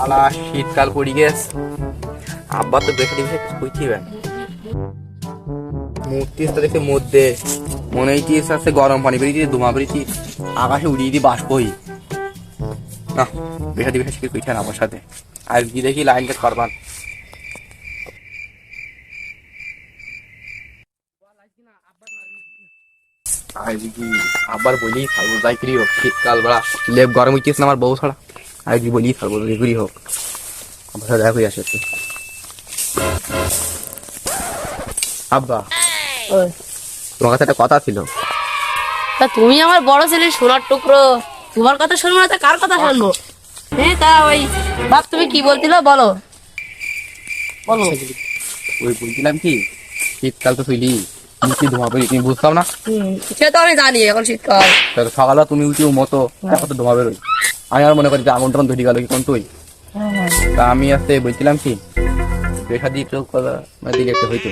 আলা শীতকাল পড়ি গেছ। আব্বা তো বেশি বেশি কইছি ভাই মূর্তি দেখে মধ্যে মনে হইছি আছে গরম পানি বেরিয়েছি ধুমা বেরিয়েছি আকাশে উড়িয়ে দিয়ে বাষ্পই না, বেশি বেশি শিখে কইছেন আমার সাথে। আর কি দেখি লাইন কাট করবান আবার বলি থাকব যাই শীতকাল বেড়া লেপ গরম হইতেছ না আমার বউ ছাড়া। আজ কি বলি থাকব যাই হোক। আমার সাথে দেখা আসে একটু। আব্বা তোমার কাছে একটা কথা ছিল। তা তুমি আমার বড় ছেলে সোনার টুকরো। তোমার কথা শুনব না তা কার কথা শুনব? হ্যাঁ তা ওই বাপ তুমি কি বলছিল বলো। বলো। ওই বলছিলাম কি শীতকাল তো তুইলি কি ধোঁয়া বেরি তুমি বুঝতাম না? সে তো আমি জানি এখন শীতকাল। তাহলে সকালে তুমি উঠি মতো কত ধোঁয়া বেরোই আমি আর মনে করি যে আগুন ধরে গেল কোন তুই? তা আমি আসতে বলছিলাম কি রেখা দিয়ে চোখ করা মানে দিলে একটা হইতো।